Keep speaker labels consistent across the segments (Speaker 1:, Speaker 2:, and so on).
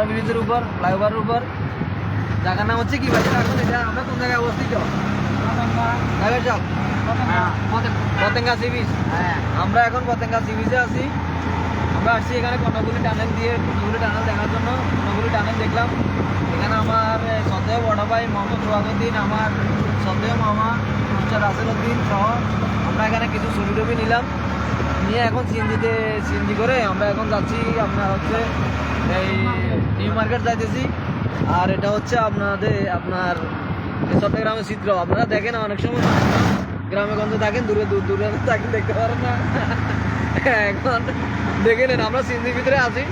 Speaker 1: Over ব্রিজের উপর ফ্লাইওভারের উপর। জায়গার নাম হচ্ছে কি ভাই? এখন এটা আমরা কোন জায়গায় অবস্থিত? পতেঙ্গা। সি বিচ আমরা এখন পতেঙ্গা সি বিচে আছি। আমরা আসছি এখানে কর্ণগুলি টানেল দিয়ে কর্ণগুলি টানেল দেখার জন্য। কর্ণগুলি টানেল দেখলাম। এখানে আমার সন্দেহ বড় ভাই মোহাম্মদ সোহাগুদ্দিন আমার সন্দেহ মামা মিস্টার রাসেল উদ্দিন সহ আমরা এখানে কিছু ছবি টবি নিলাম। নিয়ে এখন সিএনজিতে সিএনজি করে আমরা এখন যাচ্ছি। আপনার হচ্ছে এই নিউ মার্কেট যাইতেছি। আর এটা হচ্ছে আপনাদের আপনার চট্টগ্রামের চিত্র। আপনারা দেখেন অনেক সময় গ্রামে গঞ্জে থাকেন দূরে দূর দূরে থাকেন দেখতে পারেন না। এখন দেখে নেন আমরা সিএনজির ভিতরে আছি।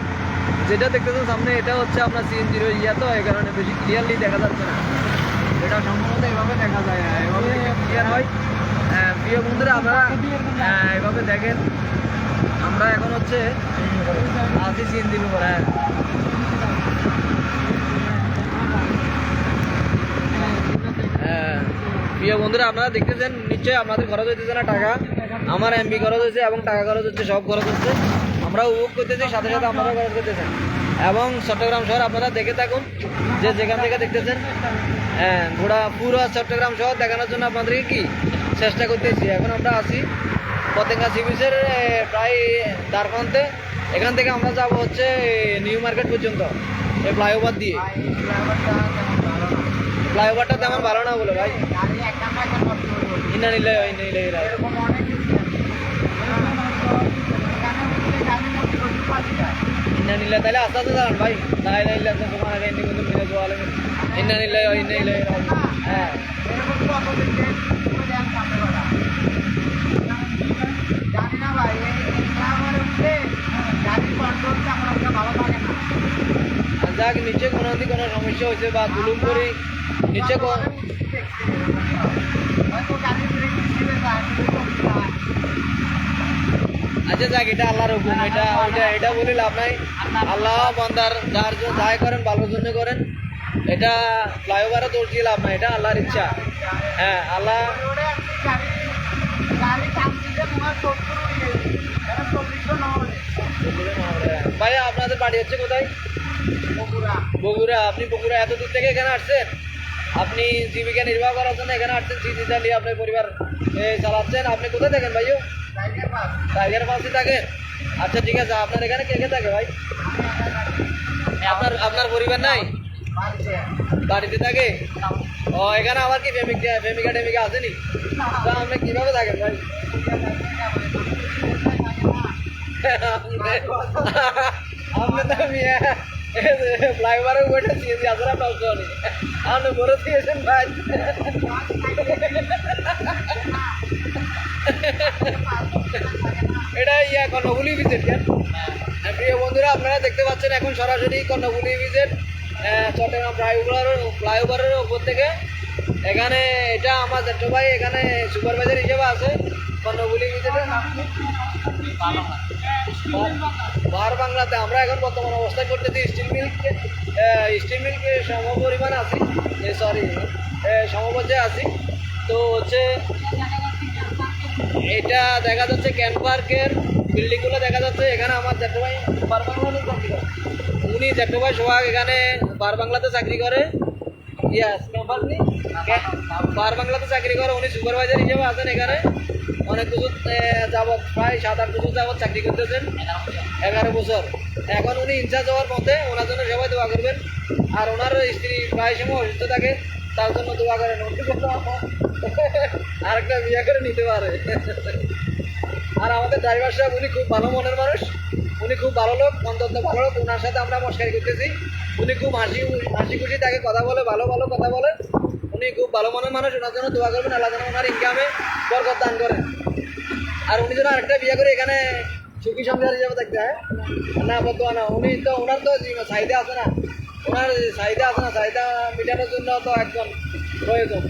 Speaker 1: যেটা দেখতেছেন সামনে এটা হচ্ছে আপনার সিএনজির ইয়া তো এই কারণে বেশি ক্লিয়ারলি দেখা যাচ্ছে না। এটা সম্ভবত এভাবে দেখা যায় না এভাবে ক্লিয়ার হয়। আহ, প্রিয় বন্ধুরা আপনারা আহ, এভাবে দেখেন। আমরা এখন হচ্ছে আছি সিএনজির উপর হ্যাঁ। হ্যাঁ, প্রিয় বন্ধুরা আপনারা দেখতেছেন নিশ্চয়ই আপনাদের খরচ হইতেছে না টাকা। আমার এমবি খরচ হচ্ছে এবং টাকা খরচ হচ্ছে সব খরচ হচ্ছে। আমরা উপভোগ করতেছি সাথে সাথে আপনারা খরচ করতেছেন এবং চট্টগ্রাম শহর আপনারা দেখে থাকুন যে যেখান থেকে দেখতেছেন হ্যাঁ ঘোড়া পুরো চট্টগ্রাম শহর দেখানোর জন্য আপনাদেরকে কি চেষ্টা করতেছি। এখন আমরা আছি পতেঙ্গা সি বিচের প্রায় দ্বারপ্রান্তে এখান থেকে আমরা যাব হচ্ছে নিউ মার্কেট পর্যন্ত এই ফ্লাইওভার দিয়ে। ফ্লাইওভারটা তেমন ভালো না বলে ভাই। ইনা নিলে ইনা নিলে ইনা। ইনা নিলে তাহলে আস্তে আস্তে চালান ভাই। নাই নাই নিলে তোমার আগে ইন্ডি কিন্তু মিলে যাওয়া লাগে। ইনা নিলে ইনা নিলে হ্যাঁ। যাক, নিচে কোনো কোনো সমস্যা হয়েছে বা দুলুম করি। নিচে কোন আচ্ছা যাক, এটা আল্লাহর হুকুম, এটা ওইটা, এটা বলে লাভ নাই। আল্লাহ বন্দার যার জন্য যাই করেন ভালোর জন্য করেন। এটা ফ্লাইওভারে দৌড় দিয়ে লাভ নাই, এটা আল্লাহর ইচ্ছা। হ্যাঁ আল্লাহ ভাই আপনাদের বাড়ি হচ্ছে কোথায়? বগুড়া, আপনি বগুড়া এত দূর থেকে এখানে আসছেন? আপনি জীবিকা নির্বাহ করার জন্য এখানে আসছেন সিজিটা নিয়ে আপনার পরিবার চালাচ্ছেন। আপনি কোথায় থাকেন ভাইও? টাইগার পাশে থাকেন আচ্ছা ঠিক আছে আপনার এখানে কে কে থাকে ভাই? আপনার আপনার পরিবার নাই? বাড়িতে। থাকে? ও এখানে আমার কি প্রেমিকা প্রেমিকা টেমিকা আসেনি? তা আপনি কীভাবে থাকেন ভাই? আপনি তো মিয়া। ফ্লাইওভারে সিএনজি আসলে আপনার করি। আপনি বড় দিয়েছেন ভাই। এটা ইয়া কর্ণফুলি ভিজিট কেন হ্যাঁ, প্রিয় বন্ধুরা আপনারা দেখতে পাচ্ছেন এখন সরাসরি কর্ণফুলি ভিজিট চট্টগ্রাম ফ্লাইওভার ফ্লাইওভারের উপর থেকে। এখানে এটা আমার জ্যেষ্ঠ ভাই এখানে সুপারভাইজার হিসেবে আছে। কি? বার বাংলাতে, আমরা এখন বর্তমান অবস্থায় করতেছি স্টিল মিল্ক স্টিল মিল্ক সম পরিমাণ আছি। সরি সমপর্যায়ে আছি। তো হচ্ছে, এটা দেখা যাচ্ছে ক্যাম্প পার্কের বিল্ডিংগুলো দেখা যাচ্ছে। এখানে আমার জ্যাঠু ভাই বার বাংলাতে চাকরি করে। উনি জ্যাঠু ভাই সোহাগ এখানে বার বাংলাতে চাকরি করে। ইয়াস বার বাংলাতে চাকরি করে। উনি সুপারভাইজার হিসেবে আছেন এখানে। অনেক বছর যাবৎ, প্রায় সাত, আট বছর যাবৎ চাকরি করতেছেন। এগারো বছর। এখন উনি ইনচার্জ হওয়ার মধ্যে ওনার জন্য সবাই দোয়া করবেন। আর ওনার স্ত্রী প্রায় সময় অসুস্থ থাকে, তার জন্য দোয়া করেন। আরেকটা বিয়ে করে নিতে পারে। আর আমাদের ড্রাইভার সাহেব, উনি খুব ভালো মনের মানুষ। উনি খুব ভালো লোক অন্তত ভালো লোক। ওনার সাথে আমরা মস্কারি করতেছি। উনি খুব হাসি হাসি খুশি তাকে কথা বলে, ভালো ভালো কথা বলে। উনি খুব ভালো মনের মানুষ, ওনার জন্য দোয়া করবেন। আল্লাহ যেন ওনার ইনকামে বরকত দান করেন। আর উনি যেন আরেকটা বিয়ে করে এখানে সুখী সংসার হিসাবে থাকতে হয়? না, বলতো না। উনি তো ওনার তো চাহিদা আছে না। ওনার চাহিদা আছে না, চাহিদা মেটানোর জন্য তো একজন প্রয়োজন।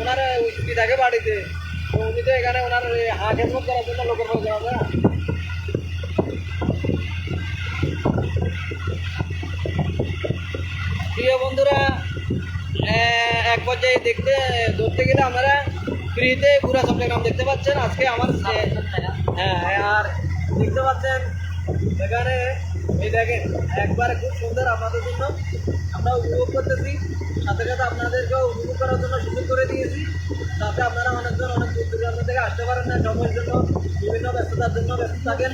Speaker 1: ওনার স্ত্রী থাকে বাড়িতে। উনি তো এখানে ওনার হাঁস খেদমত করার জন্য লোকের প্রয়োজন আছে না। প্রিয় বন্ধুরা এক পর্যায়ে দেখতে, ধরতে গেলে আমরা ফ্রিতে পুরা চট্টগ্রাম দেখতে পাচ্ছেন। আজকে আমার যে- হ্যাঁ বুঝতে পারছেন এখানে এই দেখেন, একবারে খুব সুন্দর আপনাদের জন্য। আমরা উপভোগ করতেছি, সাথে সাথে আপনাদেরকেও উপভোগ করার জন্য সুযোগ করে দিয়েছি। যাতে আপনারা অনেকজন অনেক দূর দূরান্ত থেকে আসতে পারেন না, সময়ের জন্য, বিভিন্ন ব্যস্ততার জন্য ব্যস্ত থাকেন।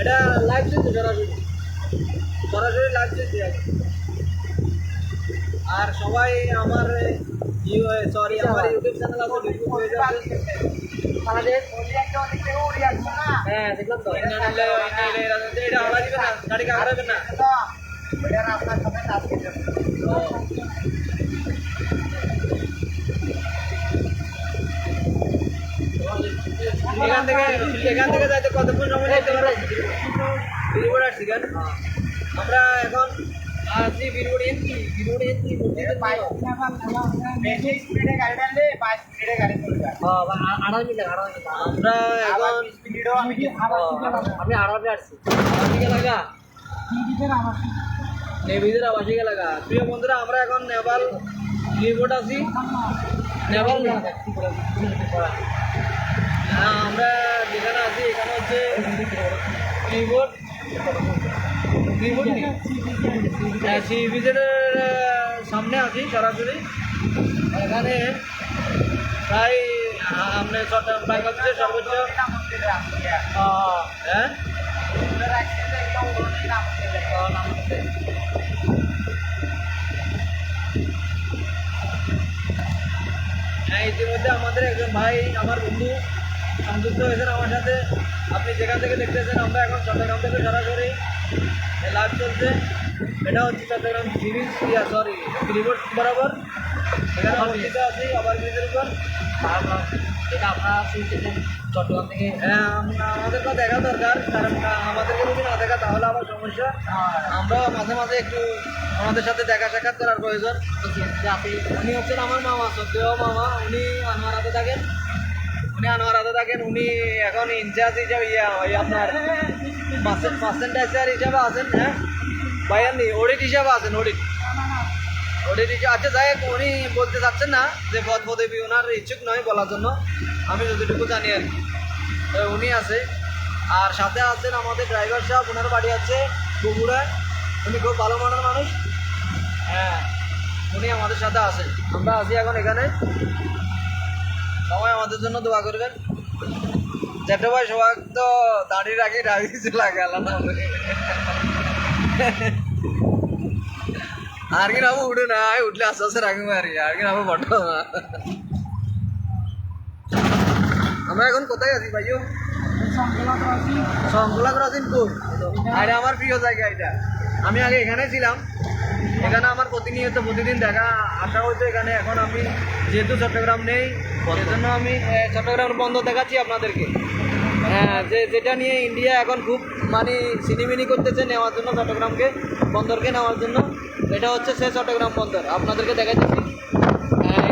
Speaker 1: এটা লাইভ চলছে সরাসরি। সরাসরি লাইভ চলছে। আর সবাই আমার আমার আছে হ্যাঁ দেখলাম তো। না। না। এখান থেকে এখান থেকে যাইতে কতক্ষণ সময় লাগতে পারে? বীরপুর আসছি কেন আমরা এখন আসছি বীরপুর এনকি বীরপুর এনকি মসজিদের আড়াই মিনিট আড়াই মিনিট আমরা এখন আমি আড়াই আসছি। আবাসিক এলাকা নেভিদের এলাকা প্রিয় বন্ধুরা আমরা এখন নেপাল রিপোর্ট আছি হ্যাঁ আমরা যেখানে আছি এখানে হচ্ছে রিপোর্ট রিপোর্ট সি বিচের সামনে আছি সরাসরি। এখানে প্রায় আপনি সর্বোচ্চ। হ্যাঁ? হ্যাঁ ইতিমধ্যে আমাদের একজন ভাই, আমার বন্ধু সংযুক্ত হয়েছেন আমার সাথে। আপনি যেখান থেকে দেখতেছেন, আমরা এখন চট্টগ্রাম থেকে সরাসরি। লাইভ চলছে। এটা হচ্ছে চট্টগ্রাম ইয়া সরি রিপোর্ট বরাবর। এখানে অবস্থিত আছি আবার ব্রিজের উপর।
Speaker 2: এটা আপনারা শুনতেছেন চট্টগ্রাম থেকে?
Speaker 1: হ্যাঁ আমরা- আমাদেরকে দেখা দরকার কারণ আমাদেরকে যদি না দেখা তাহলে আবার সমস্যা। আমরা মাঝে মাঝে একটু আমাদের সাথে দেখা সাক্ষাৎ করার প্রয়োজন।
Speaker 2: আপনি
Speaker 1: উনি হচ্ছেন আমার মামা সত্যিও মামা। উনি আনোয়ারাতে থাকেন। উনি আনোয়ারাতে থাকেন। উনি এখন ইনচার্জ হিসাবে ইয়া ওই পার্সেন্টাইজার হিসাবে আছেন হ্যাঁ? ভাইয়ার নি অডিট হিসাবে আছেন অডিট অডিট হিসাবে আচ্ছা যাই উনি বলতে চাচ্ছেন না যে পদ ওনার ইচ্ছুক নয় বলার জন্য। আমি যতটুকু জানি আর কি। উনি আছে। আর সাথে আছেন আমাদের ড্রাইভার সাহেব ওনার বাড়ি আছে বগুড়ায় উনি খুব ভালো মনের মানুষ। হ্যাঁ উনি আমাদের সাথে আছেন। আমরা আছি এখন এখানে। সবাই আমাদের জন্য দোয়া করবেন। জ্যাঠা ভাই সবাই তো দাঁড়িয়ে রাখি রাখি চলে গেল না উঠলে আস্তে আস্তে রাখব আর কি আর কি নামো বটো আমরা এখন কোথায় আছি ভাইও সংকলা ক্রসিংপুর আর, আমার প্রিয় জায়গা এটা। আমি আগে এখানে ছিলাম। এখানে আমার প্রতিনিয়ত প্রতিদিন দেখা, আসা হতো এখানে। এখন আমি যেহেতু চট্টগ্রাম নেই, সেজন্য আমি চট্টগ্রাম বন্ধ দেখাচ্ছি আপনাদেরকে। হ্যাঁ যে, যেটা নিয়ে ইন্ডিয়া এখন খুব মানে সিনিমিনি করতেছে নেওয়ার জন্য, চট্টগ্রামকে, বন্দরকে নেওয়ার জন্য, এটা হচ্ছে সে চট্টগ্রাম বন্দর। আপনাদেরকে দেখাচ্ছি।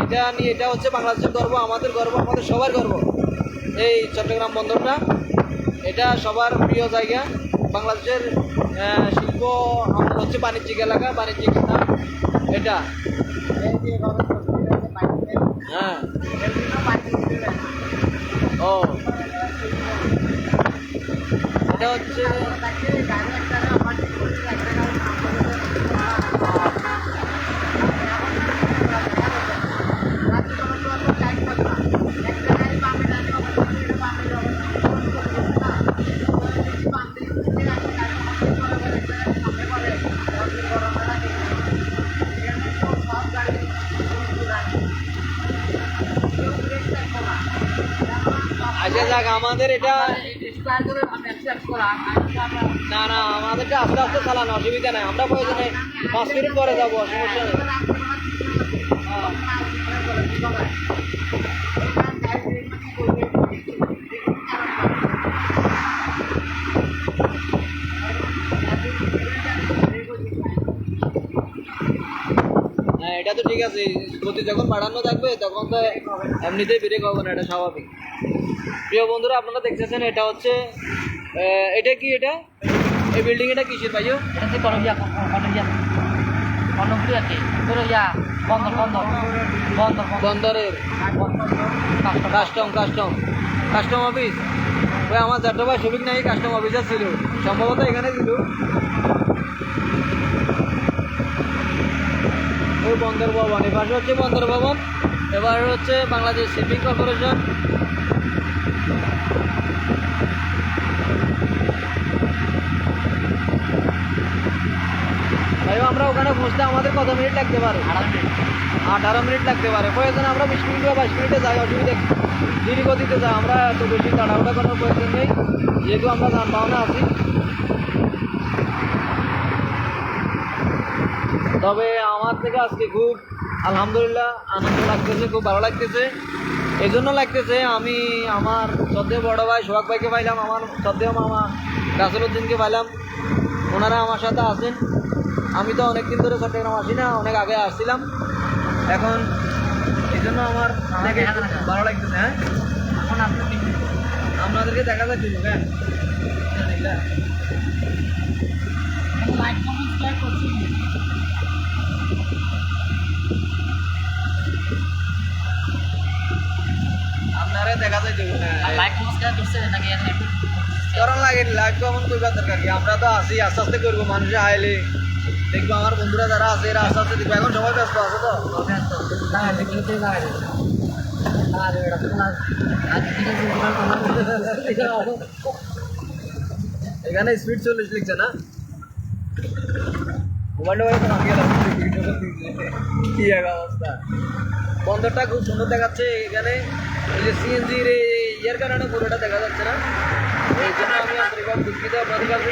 Speaker 1: এটা নিয়ে, এটা হচ্ছে বাংলাদেশের গর্ব, আমাদের গর্ব, আমাদের সবার গর্ব। এই চট্টগ্রাম বন্দরটা, এটা সবার প্রিয় জায়গা। বাংলাদেশের শিল্প আমার হচ্ছে বাণিজ্যিক এলাকা বাণিজ্যিক এটা। হ্যাঁ। ও। এটা হচ্ছে না না আমাদেরটা আস্তে আস্তে চালানো, অসুবিধা নাই। আমরা প্রয়োজনে পাঁচ মিনিট পরে যাব সমস্যা নেই। হ্যাঁ। এটা তো ঠিক আছে। গতি যখন বাড়ানো থাকবে, তখন তো এমনিতেই ব্রেক হবে না, এটা স্বাভাবিক। প্রিয় বন্ধুরা আপনারা দেখতেছেন এটা হচ্ছে এটা কি এটা? এই বিল্ডিং এটা কিসের ভাইও?
Speaker 2: এটা হচ্ছে কনকিয়া কনকিয়া কনকিয়া কি বন্দর বন্দর বন্দর
Speaker 1: বন্দরের। কাস্টম কাস্টম কাস্টম অফিস ওই আমার জ্যাঠা ভাই শফিক নাকি কাস্টমার অফিসার ছিল। সম্ভবত এখানে ছিল। ওই বন্দর ভবন। এবার হচ্ছে বন্দর ভবন। এবার হচ্ছে বাংলাদেশ শিপিং কর্পোরেশন ভাই আমরা ওখানে পৌঁছতে আমাদের কত মিনিট লাগতে পারে? আঠারো মিনিট লাগতে পারে। প্রয়োজন আমরা বিশ মিনিট বা বাইশ মিনিটে যাই, অসুবিধা? ধীরে গতিতে যাই, আমরা এত বেশি তাড়াহুড়া করার প্রয়োজন নেই। যেহেতু আমরা যানবাহনে আছি। তবে আমার থেকে আজকে খুব আলহামদুলিল্লাহ আনন্দ লাগতেছে, খুব ভালো লাগতেছে। এই জন্য লাগতেছে আমি আমার সদ্য বড় ভাই সোহাগ ভাইকে পাইলাম, আমার সদ্য মামা রাসেলউদ্দিনকে পাইলাম। ওনারা আমার সাথে আছেন। আমি তো অনেক দিন ধরে চট্টগ্রাম আসি না অনেক আগে আসছিলাম। এখন এই জন্য আমার। ভালো লাগতেছে হ্যাঁ?
Speaker 2: এখন আপনি
Speaker 1: আপনাদেরকে দেখা যাচ্ছে হ্যাঁ? আপনারা দেখা
Speaker 2: লাইক করছে নাকি
Speaker 1: করার লাগে কমন করবার দরকার কি? আমরা তো আসি আস্তে আস্তে করব মানুষে আইলে দেখব আমার বন্ধুরা যারা আছে, এরা আস্তে আস্তে দেখব। এখন সবাই ব্যস্ত আছে তো? এখানে স্পিড চল্লিশ লিখছে না? কি অবস্থা। বন্দরটা খুব সুন্দর দেখাচ্ছে এখানে। এই যে সিএনজির ইয়ের কারণে পুরোটা দেখা যাচ্ছে না। এই জন্য আমি আন্তরিকভাবে দুঃখিত আপনাদের কাছে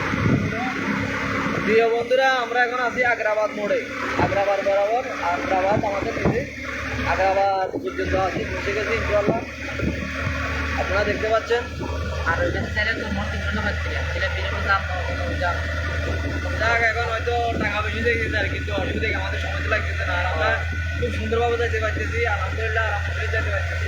Speaker 1: প্রিয় বন্ধুরা, আমরা এখন আছি আগ্রাবাদ মোড়ে। আগ্রাবাদ বরাবর, আগ্রাবাদ আমাদের নিজে আগ্রাবাদ পর্যন্ত আছি পৌঁছে গেছি ইনশাল্লাহ আপনারা দেখতে পাচ্ছেন।
Speaker 2: আর ওইখানে চাইলে তো মোট তিনশো টাকা ছিল বিলের দাম
Speaker 1: যাক, এখন হয়তো টাকা বেশি দিয়ে আর কিন্তু অসুবিধা আমাদের সময় তো লাগতেছে না। আর আমরা খুব সুন্দরভাবে যাইতে পারতেছি, আলহামদুলিল্লাহ আলহামদুলিল্লাহ যেতে পারতেছি।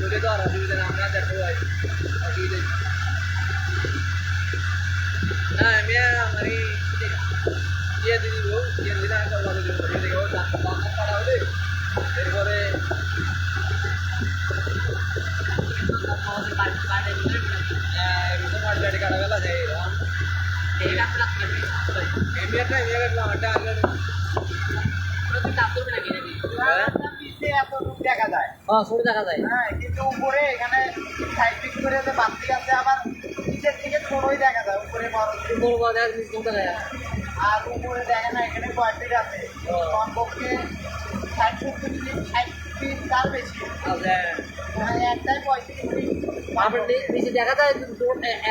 Speaker 1: বলে তো আর অসুবিধা না আমরা দেখো ভাই। অসুবিধা না আমি আমার ইয়ে দিয়ে দিব ইয়ে দিলে আমি দেবো। দাম দাম কাটা হবে। এরপরে কাটা গেল এমনি একটা এমনি একটা আমারটা আগে
Speaker 3: দেখা যায়
Speaker 2: হ্যাঁ দেখা যায়।
Speaker 3: হ্যাঁ কিন্তু উপরে এখানে সাইড পিক করে যে বাতি আছে আবার নিচের দিকে ছোটই দেখা যায় উপরে বড়।
Speaker 2: বড় বড় দেখা নিচ কমতে যায়।
Speaker 3: আর উপরে দেখে না এখানে কয়েকটি আছে। কমপক্ষে ষাট সত্তর ষাট ফিট তার বেশি।
Speaker 1: আছে
Speaker 3: মানে একটাই পঁয়ত্রিশ ফিট
Speaker 2: তারপর নিচে দেখা যায়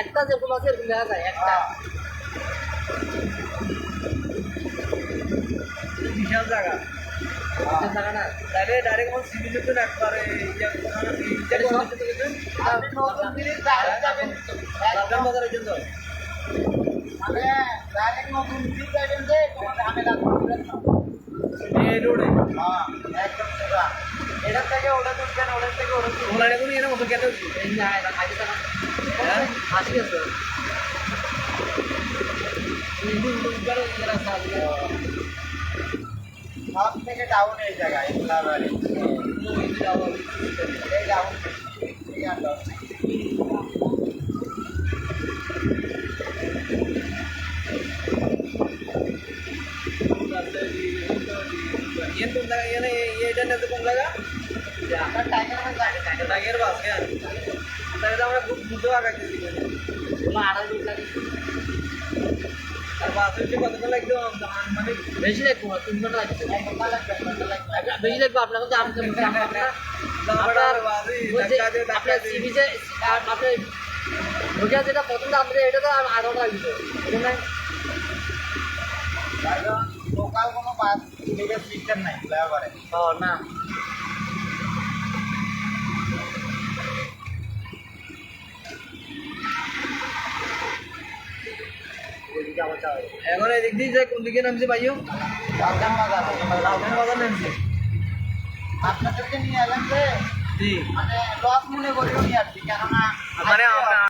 Speaker 2: একটা যেরকম আছে এরকম দেখা যায় একটা।
Speaker 1: বিশাল জায়গা।
Speaker 3: এটার থেকে ওটা তুলবেন ওটার থেকে ওটা তুলবেন
Speaker 1: ওখানে কোনো এরকম কেটে
Speaker 2: যে আগে আগে জায়গা
Speaker 1: হ্যাঁ
Speaker 2: আসি আছে
Speaker 3: সব থেকে ডাউন এই জায়গায় ফ্লাইওভারে এই ডাউন এই আর দশ নেই।
Speaker 1: ये कोण जागा ये नाही ये इटाण्याचं कोण जागा
Speaker 3: আপনার টাইগারের গাড়ি থাকে
Speaker 1: টাইগার বাস কেন তাহলে আমরা খুব দ্রুত আগাইতে
Speaker 2: কোনো আড়াই মিনিট লাগে
Speaker 1: আর বাস হচ্ছে কতক্ষণ লাগবে মানে
Speaker 2: বেশি লাগবো তিন ঘণ্টা লাগবে বেশি লাগবে আপনার
Speaker 1: ধাক্কা
Speaker 2: আপনার যেটা পছন্দ দাম এটা তো ঘণ্টা লাগবে
Speaker 3: লোকাল কোনো বাস সিস্টেম নাই ফ্লাইওভারে
Speaker 2: ও না।
Speaker 1: এখন এদিক দিয়ে যায় কোন দিকে নামছে ভাইও
Speaker 3: লালগান বাজার
Speaker 1: লালখান বাজার নামছে
Speaker 3: আপনাদেরকে নিয়ে এলাম যে
Speaker 1: জি
Speaker 3: মানে লস মনে করিও নি আর কি কেননা
Speaker 1: মানে